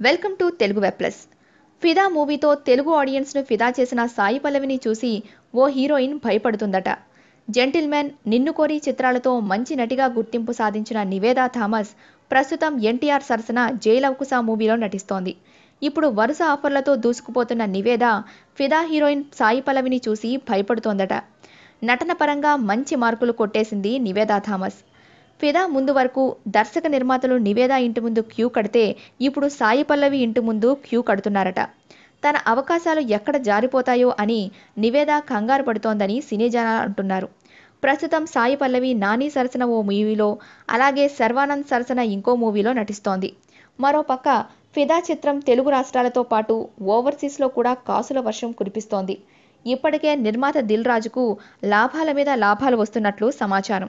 Welcome to Telugu Web Plus. Fidaa మూవీతో తెలుగు ఆడియన్స్ను ఫిదా చేసిన సాయి పల్లవిని చూసి ఓ హీరోయిన్ భయపడుతుందట. జెంటిల్మెన్ నిన్ను కోరి చిత్రాలతో మంచి నటిగా గుర్తింపు సాధించిన నివేదా థామస్ ప్రస్తుతం ఎన్టీఆర్ సరసన జైలవకుసా మూవీలో నటిస్తోంది. ఇప్పుడు వరుస ఆఫర్లతో దూసుకుపోతున్న నివేద ఫిదా హీరోయిన్ సాయి పల్లవిని చూసి భయపడుతోందట. నటన పరంగా మంచి మార్కులు కొట్టేసింది నివేదా థామస్. ఫిదా ముందు వరకు దర్శక నిర్మాతలు నివేదా ఇంటి ముందు క్యూ కడితే ఇప్పుడు సాయి పల్లవి ఇంటి ముందు క్యూ కడుతున్నారట. తన అవకాశాలు ఎక్కడ జారిపోతాయో అని నివేద కంగారు పడుతోందని సినీ జనాలు అంటున్నారు. ప్రస్తుతం సాయి పల్లవి నాని సరసన ఓ మూవీలో అలాగే శర్వానంద్ సరసన ఇంకో మూవీలో నటిస్తోంది. మరోపక్క ఫిదా చిత్రం తెలుగు రాష్ట్రాలతో పాటు ఓవర్సీస్లో కూడా కాసుల వర్షం కురిపిస్తోంది. ఇప్పటికే నిర్మాత దిల్ రాజుకు లాభాల మీద లాభాలు వస్తున్నట్లు సమాచారం.